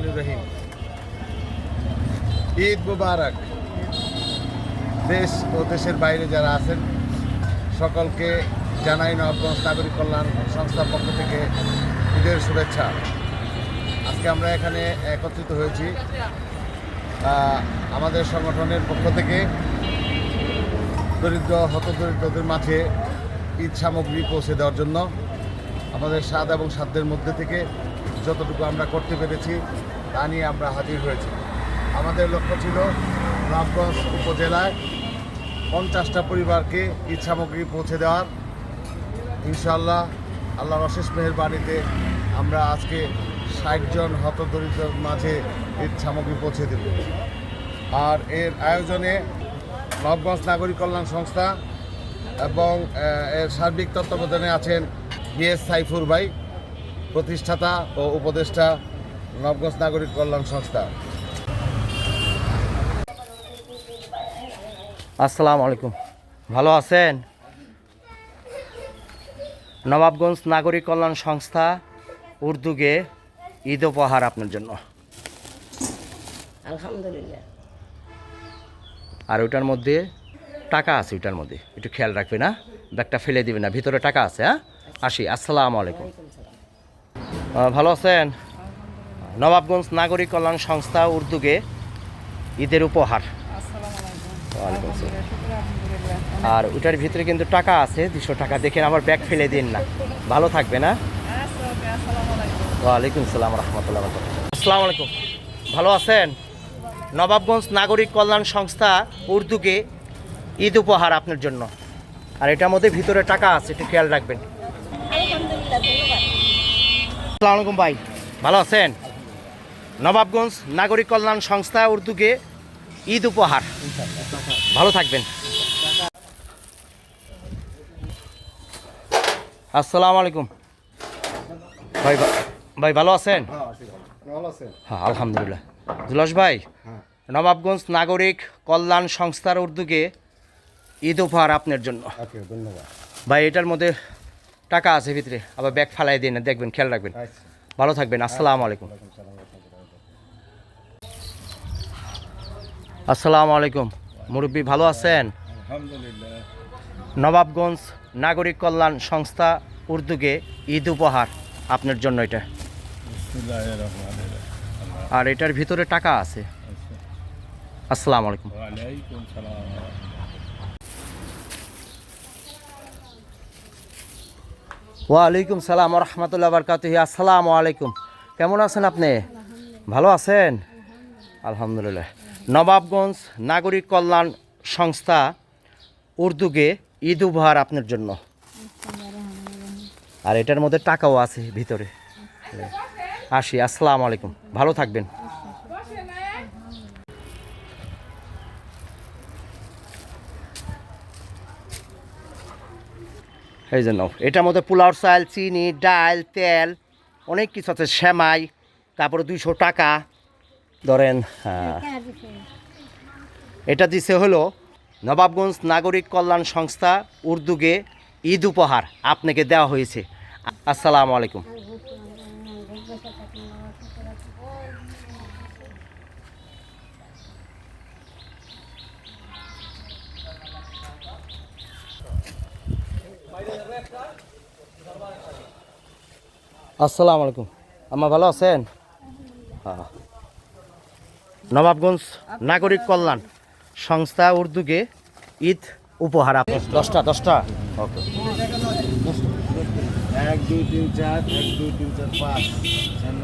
রহমান রহিম। ঈদ মুবারক। দেশ ও দেশের বাইরে যারা আছেন, সকলকে জানাই নবগঞ্জ নাগরিক কল্যাণ সংস্থার পক্ষ থেকে ঈদের শুভেচ্ছা। আজকে আমরা এখানে একত্রিত হয়েছি আমাদের সংগঠনের পক্ষ থেকে। দরিদ্র, হতদরিদ্রদের মাঝে ঈদ সামগ্রী পৌঁছে দেওয়ার জন্য, আমাদের স্বাদ এবং সাধ্যের মধ্যে থেকে যতটুকু আমরা করতে পেরেছি, তা নিয়ে আমরা হাজির হয়েছি। আমাদের লক্ষ্য ছিল রামগঞ্জ উপজেলায় পঞ্চাশটা পরিবারকে ঈদ সামগ্রী পৌঁছে দেওয়ার। ইনশাল্লাহ আল্লাহর অশেষ মেহেরবানিতে আমরা আজকে ষাট জন হতদরিদ্রের মাঝে ঈদ সামগ্রী পৌঁছে দেব। আর এর আয়োজনে নবগঞ্জ নাগরিক কল্যাণ সংস্থা এবং এর সার্বিক তত্ত্বাবধানে আছেন বিএস সাইফুর ভাই। প্রতিষ্ঠাতা ও উপদেষ্টা নবগঞ্জ নাগরিক কল্যাণ সংস্থা। আসসালামু আলাইকুম। ভালো আছেন? নবাবগঞ্জ নাগরিক কল্যাণ সংস্থা উর্দুগে ঈদ উপহার আপনার জন্য। আলহামদুলিল্লাহ। আর ওইটার মধ্যে টাকা আছে ওইটার মধ্যে। একটু খেয়াল রাখবে না ব্যাগটা ফেলে দিবে না ভিতরে টাকা আছে হ্যাঁ? আসি আসসালামু আলাইকুম। ভালো আছেন? নবাবগঞ্জ নাগরিক কল্যাণ সংস্থা উর্দুগে ঈদের উপহার। আর ওইটার ভিতরে কিন্তু টাকা আছে, দুশো টাকা। দেখেন, আমার ব্যাগ ফেলে দিন না। ভালো থাকবে না? ওয়ালাইকুম সালাম রহমতুল্লাহ আসসালামু আলাইকুম। ভালো আছেন? নবাবগঞ্জ নাগরিক কল্যাণ সংস্থা উর্দুকে ঈদ উপহার আপনার জন্য। আর এটার মধ্যে ভিতরে টাকা আছে, একটু খেয়াল রাখবেন। আলাইকুম ভাই। ভালো আছেন? নবাবগঞ্জ নাগরিক কল্যাণ সংস্থা উর্দুকে ঈদ উপহার। ভালো থাকবেন। আসসালামু আলাইকুম। ভাই ভাই ভালো আছেন? হ্যাঁ আলহামদুলিল্লাহ। জুলাস ভাই নবাবগঞ্জ নাগরিক কল্যাণ সংস্থার উর্দুকে ঈদ উপহার আপনার জন্য। ধন্যবাদ। ভাই এটার মধ্যে টাকা আছে ভিতরে আবার ব্যাগ ফালাই দিয়ে না দেখবেন খেয়াল রাখবেন। ভালো থাকবেন আসসালামু আলাইকুম। আসসালামু আলাইকুম। মুরব্বী ভালো আছেন? নবাবগঞ্জ নাগরিক কল্যাণ সংস্থা উর্দুগে ঈদ উপহার আপনার জন্য এটা। আর এটার ভিতরে টাকা আছে। আসসালামু আলাইকুম। ওয়ালাইকুম সালাম রহমতুল্লাহ বারকাত আসসালামু আলাইকুম। কেমন আছেন আপনি? ভালো আছেন? আলহামদুলিল্লাহ। নবাবগঞ্জ নাগরিক কল্যাণ সংস্থা উর্দুগে ঈদ উপহার আপনার জন্য। আর এটার মধ্যে টাকাও আছে ভিতরে। আসি, আসসালামু আলাইকুম। ভালো থাকবেন। এই জন্য এটার মধ্যে পোলাওর চাল চিনি ডাল তেল অনেক কিছু আছে সেমাই তারপরে দুইশো টাকা। ধরেন হ্যাঁ, এটা দিছে হলো নবাবগঞ্জ নাগরিক কল্যাণ সংস্থা উর্দুগে ঈদ উপহার আপনাকে দেওয়া হয়েছে। আসসালামু আলাইকুম। আসসালামু আলাইকুম। আম্মা ভালো আছেন? হ্যাঁ। নবাবগঞ্জ নাগরিক কল্যাণ সংস্থা উর্দুকে ঈদ উপহার আপনার দশটা দশটা? ওকে। এক দুই তিন চার এক দুই তিন চার পাঁচ চার